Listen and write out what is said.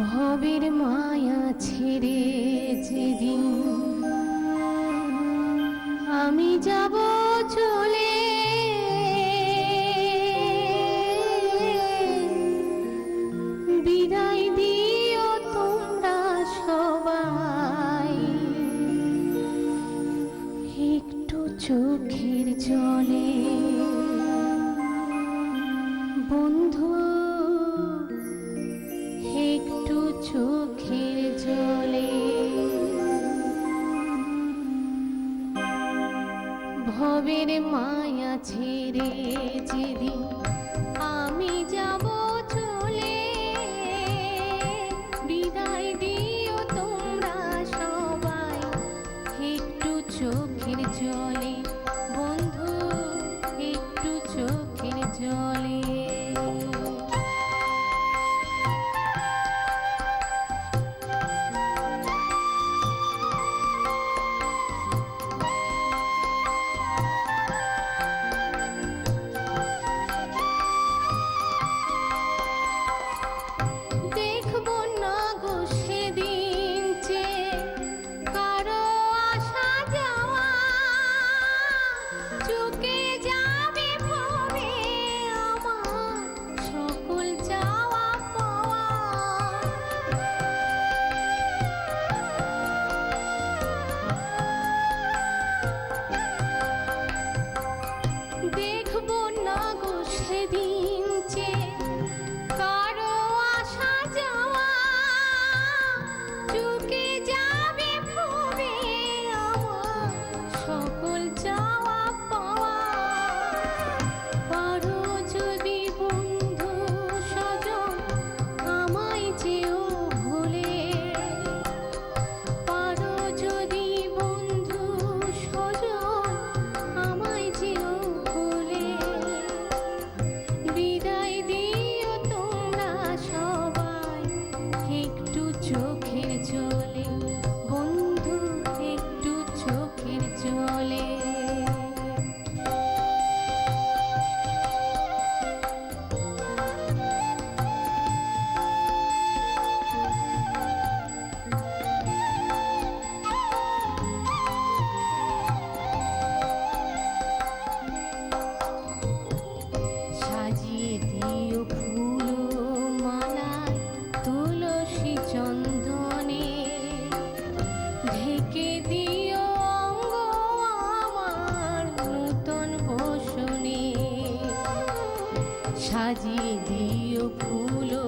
ভবের মায়া ছেড়ে যেদিন আমি যাব চলে চোখের জলে। বন্ধু একটু চোখের জলে। ভবের মায়া ছেড়ে যেদিন বলে সাজিয়ে দিও ফুল। সাজিয়ে দিও ফুলো।